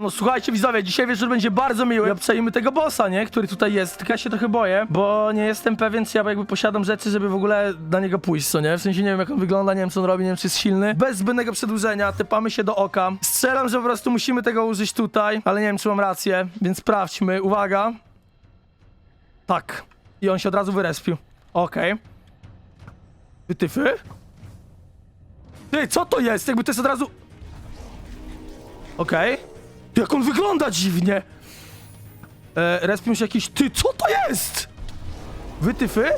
No słuchajcie widzowie, dzisiaj wieczór będzie bardzo miły. Obczajmy tego bossa, nie? Który tutaj jest. Tylko ja się trochę boję, bo nie jestem pewien, czy ja jakby posiadam rzeczy, żeby w ogóle na niego pójść, co nie? W sensie nie wiem jak on wygląda, nie wiem co on robi, nie wiem czy jest silny. Bez zbędnego przedłużenia, typamy się do oka. Strzelam, że po prostu musimy tego użyć tutaj, ale nie wiem czy mam rację, więc sprawdźmy. Uwaga. Tak. I on się od razu wyrespił. Okej. Wytyfy? Ty, co to jest? Jakby to jest od razu... Okej. Ty, Jak on wygląda dziwnie! E, respią się jakiś... Ty, co to jest? Wytyfy?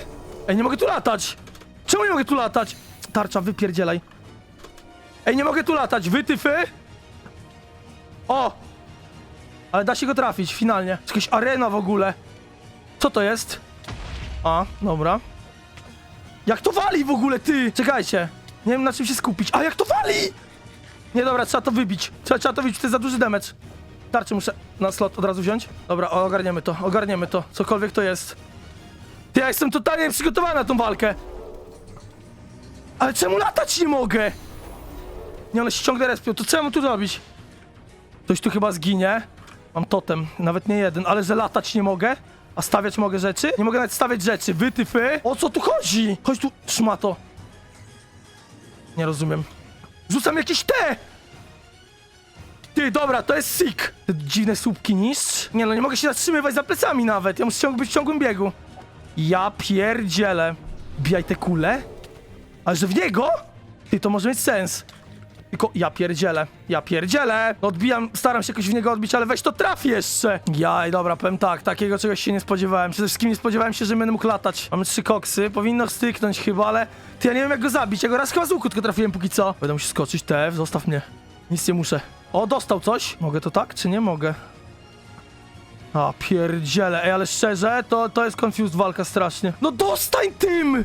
Ej, nie mogę tu latać! Czemu nie mogę tu latać? Tarcza, wypierdzielaj. Ej, nie mogę tu latać, wytyfy? O! Ale da się go trafić, finalnie. Jakaś arena w ogóle. Co to jest? A, dobra. Jak to wali w ogóle, ty? Czekajcie. Nie wiem na czym się skupić. A, jak to wali! Nie, dobra, trzeba to wybić. Trzeba, trzeba to wybić, to jest za duży damage. Tarczy muszę na slot od razu wziąć. Dobra, ogarniemy to, ogarniemy to. Cokolwiek to jest. Ja jestem totalnie przygotowany na tą walkę. Ale czemu latać nie mogę? Nie, one się ciągle respią, to mam tu robić? Ktoś tu chyba zginie. Mam totem, nawet nie jeden, ale że latać nie mogę? A stawiać mogę rzeczy? Nie mogę nawet stawiać rzeczy. Wytyfy? O co tu chodzi? Chodź tu, trzyma to. Nie rozumiem. Rzucam jakieś te! Ty, dobra, to jest sick. Te dziwne słupki niszcz. Nie no, nie mogę się zatrzymywać za plecami nawet. Ja muszę być w ciągłym biegu. Ja pierdzielę. Bijaj te kule? Ale że w niego? Ty, to może mieć sens. Tylko ja pierdzielę, ja pierdzielę. No Odbijam, staram się jakoś w niego odbić, ale weź to trafi jeszcze. Jaj, dobra, powiem tak, takiego czegoś się nie spodziewałem. Przede wszystkim nie spodziewałem się, że będę mógł latać. Mamy trzy koksy, powinno styknąć chyba, ale ty, ja nie wiem jak go zabić. Ja go raz chyba z łuku tylko trafiłem póki co. Będę musiał skoczyć, TF, zostaw mnie. Nic nie muszę. O, dostał coś. Mogę to tak, czy nie mogę? A, pierdziele. Ej, ale szczerze, to, to jest confused walka strasznie. No dostań tym!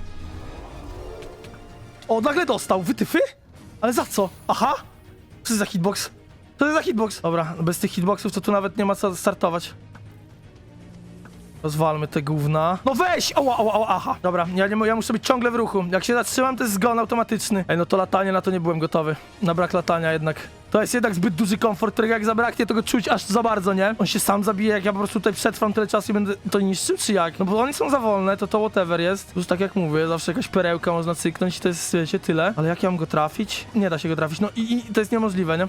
O, nagle dostał. Wytyfy? Ale za co? Aha! Co to jest za hitbox? Co to jest za hitbox? Dobra, bez tych hitboxów to tu nawet nie ma co startować. Rozwalmy te gówna. No weź! Ała, ała, ała, aha. Dobra, ja, nie, ja muszę być ciągle w ruchu. Jak się zatrzymam, to jest zgon automatyczny. Ej, no to latanie, na to nie byłem gotowy. Na brak latania jednak. To jest jednak zbyt duży komfort, którego jak zabraknie, to go czuć aż za bardzo, nie? On się sam zabije, jak ja po prostu tutaj przetrwam tyle czasu i będę to niszczył, czy jak? No bo oni są za wolne, to to whatever jest. Już tak jak mówię, zawsze jakaś perełka można cyknąć i to jest, wiecie, tyle. Ale jak ja mam go trafić? Nie da się go trafić, no i, i to jest niemożliwe, nie?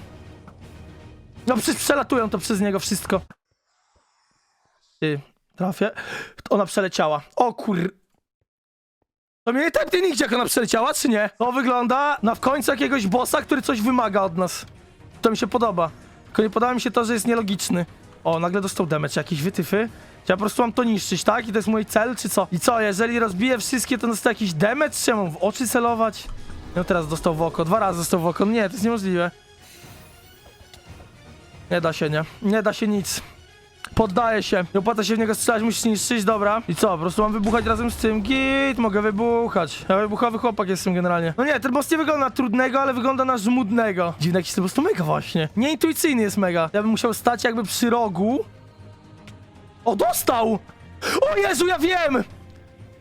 No przecież przelatują to przez niego wszystko. Ty, trafię. Ona przeleciała. O kur... To mnie nie tak ty nigdzie jak ona przeleciała, czy nie? To wygląda na w końcu jakiegoś bossa, który coś wymaga od nas. To mi się podoba. Tylko nie podoba mi się to, że jest nielogiczny. O, nagle dostał damage, jakieś wytyfy. Ja po prostu mam to niszczyć, tak? I to jest mój cel, czy co? I co, jeżeli rozbiję wszystkie, to dostaję jakiś damage? Czy ja mam w oczy celować? No teraz dostał w oko, dwa razy dostał w oko. Nie, to jest niemożliwe. Nie da się, nie. Nie da się nic. Poddaję się. Nie opłaca się w niego strzelać, musisz niszczyć, dobra. I co, po prostu mam wybuchać razem z tym? Git, mogę wybuchać. Ja wybuchowy chłopak jestem generalnie. No nie, ten boss nie wygląda na trudnego, ale wygląda na żmudnego. Dziwny jakiś ten boss to mega właśnie. Nieintuicyjny jest mega. Ja bym musiał stać jakby przy rogu. O, dostał! O Jezu, ja wiem!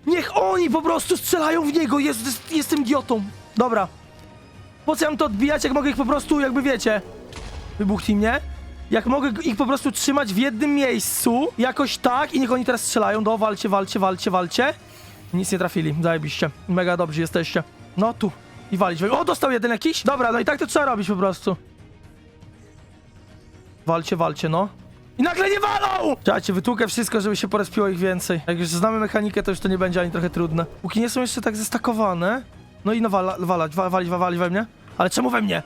Niech oni po prostu strzelają w niego. Jezu, jestem idiotą. Dobra. Po co ja mam to odbijać, jak mogę ich po prostu, jakby wiecie... Wybuchnij mnie. Jak mogę ich po prostu trzymać w jednym miejscu, jakoś tak i niech oni teraz strzelają. Do, walcie, walcie, walcie, walcie. Nic nie trafili, zajebiście. Mega dobrzy jesteście. No tu. I walić. O, dostał jeden jakiś? Dobra, no i tak to trzeba robić po prostu. Walcie, walcie, no. I nagle nie walą! Czekajcie, wytłukę wszystko, żeby się porespiło ich więcej. Jak już znamy mechanikę, to już to nie będzie ani trochę trudne. Póki nie są jeszcze tak zestakowane. No i no wala, walać, wa, walić, wa, walić we mnie. Ale czemu we mnie?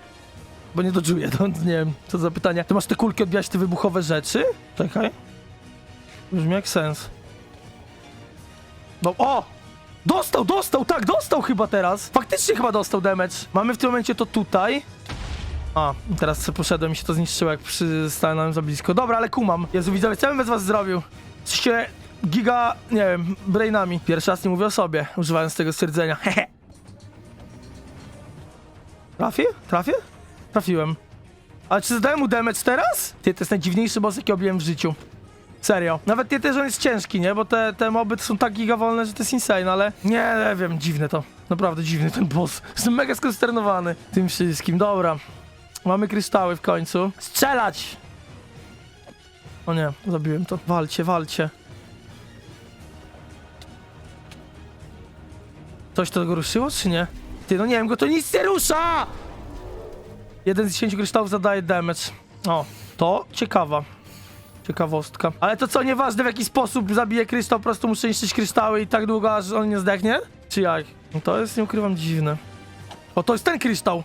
Bo nie dodżuję, to nie wiem, co za pytanie. Ty masz te kulki odbijać te wybuchowe rzeczy? Czekaj. Brzmi jak sens. No, o! Dostał, dostał, tak, dostał chyba teraz. Faktycznie chyba dostał damage. Mamy w tym momencie to tutaj. A, teraz poszedłem i się to zniszczyło, jak przystałem za blisko. Dobra, ale kumam. Jezu, widzowie, co bym bez was zrobił? Jesteście giga, nie wiem, brainami. Pierwszy raz nie mówię o sobie, używając tego stwierdzenia. Hehe. Trafię? Trafię? Trafiłem. Ale czy zadałem mu damage teraz? Ty, to jest najdziwniejszy boss, jaki obiłem w życiu. Serio. Nawet nie też, on jest ciężki, nie? Bo te, te moby są tak gigawolne, że to jest insane, ale... Nie, nie wiem, dziwne to. Naprawdę dziwny ten boss. Jestem mega skonsternowany tym wszystkim. Dobra. Mamy kryształy w końcu. Strzelać! O nie, zabiłem to. Walcie, walcie. Coś to go ruszyło, czy nie? Ty, no nie wiem, go to nic nie rusza! Jeden z 10 kryształów zadaje damage. O, to ciekawa. Ciekawostka. Ale to co, nieważne w jaki sposób zabije kryształ, po prostu muszę niszczyć kryształy i tak długo, aż on nie zdechnie? Czy jak? No to jest, nie ukrywam, dziwne. O, to jest ten kryształ!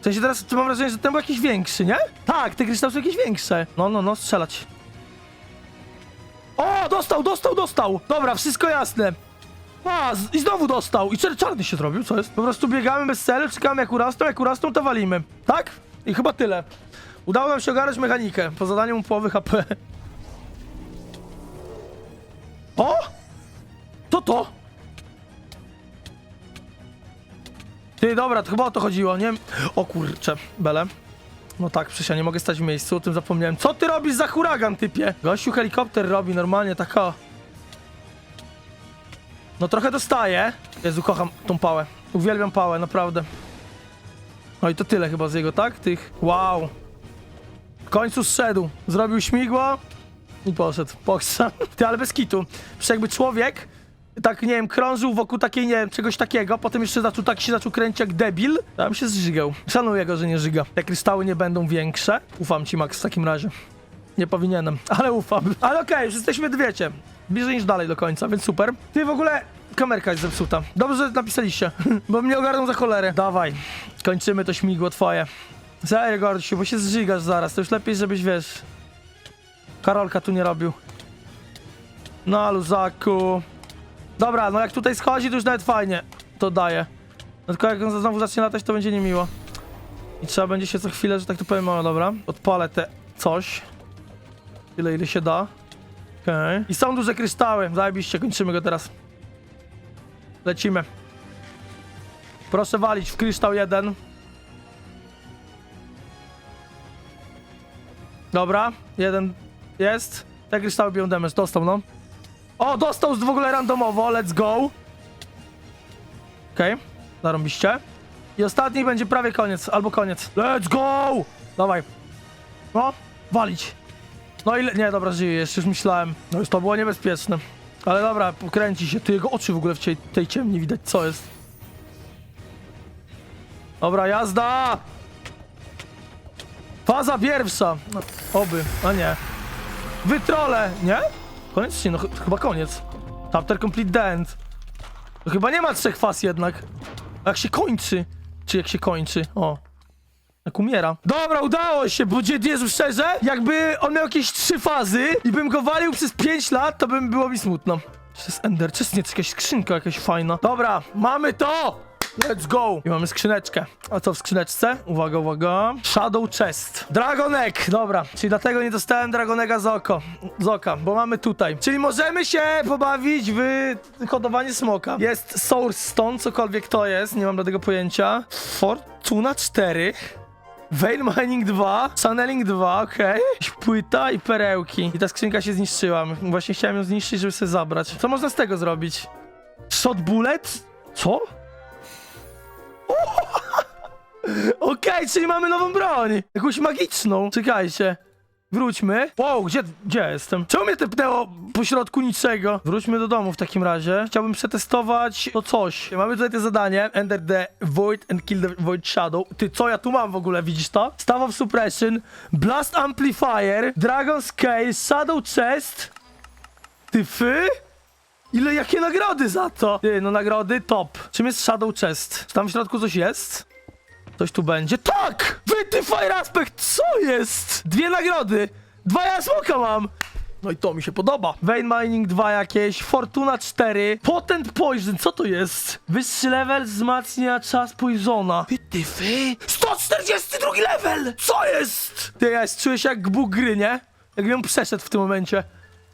W sensie teraz mam wrażenie, że ten był jakiś większy, nie? Tak, te kryształy są jakieś większe. No, no, no, strzelać. O, dostał, dostał, dostał! Dobra, wszystko jasne. A, z- i znowu dostał. I czar- czarny się zrobił, co jest? Po prostu biegamy bez celu, czekamy jak urastą, jak urastą to walimy. Tak? I chyba tyle. Udało nam się ogarnąć mechanikę, po zadaniu mu połowy HP. O! To to? Ty, dobra, to chyba o to chodziło, nie? O kurczę, bele. No tak, przecież ja nie mogę stać w miejscu, o tym zapomniałem. Co ty robisz za huragan, typie? Gościu helikopter robi normalnie, taka... No trochę dostaję. Jezu, kocham tą pałę. Uwielbiam pałę, naprawdę. No i to tyle chyba z jego, tak? Tych... Wow. W końcu zszedł. Zrobił śmigło i poszedł. Poksa. Ty, ale bez kitu. Przecież jakby człowiek tak, nie wiem, krążył wokół takiej, nie wiem, czegoś takiego, potem jeszcze zaczął, tak się zaczął kręcić jak debil, bym się zżygał. Szanuję go, że nie żyga. Te kryształy nie będą większe. Ufam ci, Max, w takim razie. Nie powinienem, ale ufam. Ale okej, już jesteśmy, wiecie, bliżej niż dalej do końca, więc super. Ty w ogóle, kamerka jest zepsuta. Dobrze, że napisaliście, bo mnie ogarną za cholerę. Dawaj, kończymy to śmigło twoje. Serio, Gorsiu, bo się zżygasz zaraz, to już lepiej, żebyś, wiesz... Karolka tu nie robił. No, luzaku. Dobra, no jak tutaj schodzi, to już nawet fajnie to daje. No tylko jak on znowu zacznie latać, to będzie niemiło. I trzeba będzie się co chwilę, że tak to powiem, o dobra. Odpalę te coś. Tyle, ile się da. Okej. I są duże kryształy. Zajebiście, kończymy go teraz. Lecimy. Proszę walić w kryształ jeden. Dobra, jeden jest. Te kryształy biją damage, dostał no. O, dostał w ogóle randomowo, let's go. Okej, okay. zarąbiście. I ostatni będzie prawie koniec, albo koniec. Let's go! Dawaj. No, walić. No ile... Nie, dobra, żyje, jeszcze już myślałem. No już to było niebezpieczne. Ale dobra, pokręci się. Tu jego oczy w ogóle w tej, tej ciemni widać, co jest. Dobra, jazda! Faza pierwsza. No, oby, a nie. Wytrole, nie? Koniec nie? No ch chyba koniec. Chapter complete the. To chyba nie ma trzech faz jednak. Jak się kończy? Czy jak się kończy? O. Jak umiera. Dobra, udało się, bo dzie- Jezu, szczerze, jakby on miał jakieś trzy fazy i bym go walił przez pięć lat, to bym było mi smutno. Czy to jest Ender? Czy to jest jakaś skrzynka jakaś fajna? Dobra, mamy to! Let's go! I mamy skrzyneczkę. A co w skrzyneczce? Uwaga, uwaga. Shadow Chest. Dragonek! Dobra, czyli dlatego nie dostałem Dragonega z, oko, z oka, bo mamy tutaj. Czyli możemy się pobawić w hodowanie smoka. Jest Source Stone, cokolwiek to jest, nie mam żadnego pojęcia. Fortuna 4. Vein Mining 2, Channeling 2, okej. Jakieś Płyta i perełki. I ta skrzynka się zniszczyła. Właśnie chciałem ją zniszczyć, żeby sobie zabrać. Co można z tego zrobić? Shot bullet? Co? Okej, czyli mamy nową broń. Jakąś magiczną. Czekajcie. Wróćmy. Wow, gdzie, gdzie jestem? Czemu mnie tepnęło po środku niczego? Wróćmy do domu w takim razie. Chciałbym przetestować to coś. Mamy tutaj te zadanie. Enter the Void and kill the Void Shadow. Ty, co ja tu mam w ogóle? Widzisz to? Staff of Suppression, Blast Amplifier, Dragon Scale, Shadow Chest. Ty, fy? Ile, jakie nagrody za to? Ty, no nagrody top. Czym jest Shadow Chest? Czy tam w środku coś jest? Coś tu będzie. Tak! Wyty Fire Aspect! Co jest? Dwie nagrody! Dwa ja smoka mam! No i to mi się podoba. Vein Mining 2 jakieś, Fortuna 4, Potent Poison, co to jest? Wyższy level wzmacnia czas Poisona. Wyty fy? 142 level! Co jest? Ty, ja czuję się jak bóg gry, nie? Jakbym przeszedł w tym momencie.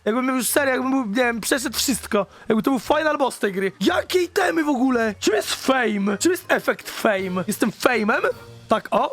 Jakbym już serio, jakbym był, nie wiem, przeszedł wszystko. Jakby to był final boss tej gry. Jakie itemy w ogóle? Czym jest fame? Czym jest efekt fame? Jestem fame'em? Tak, o?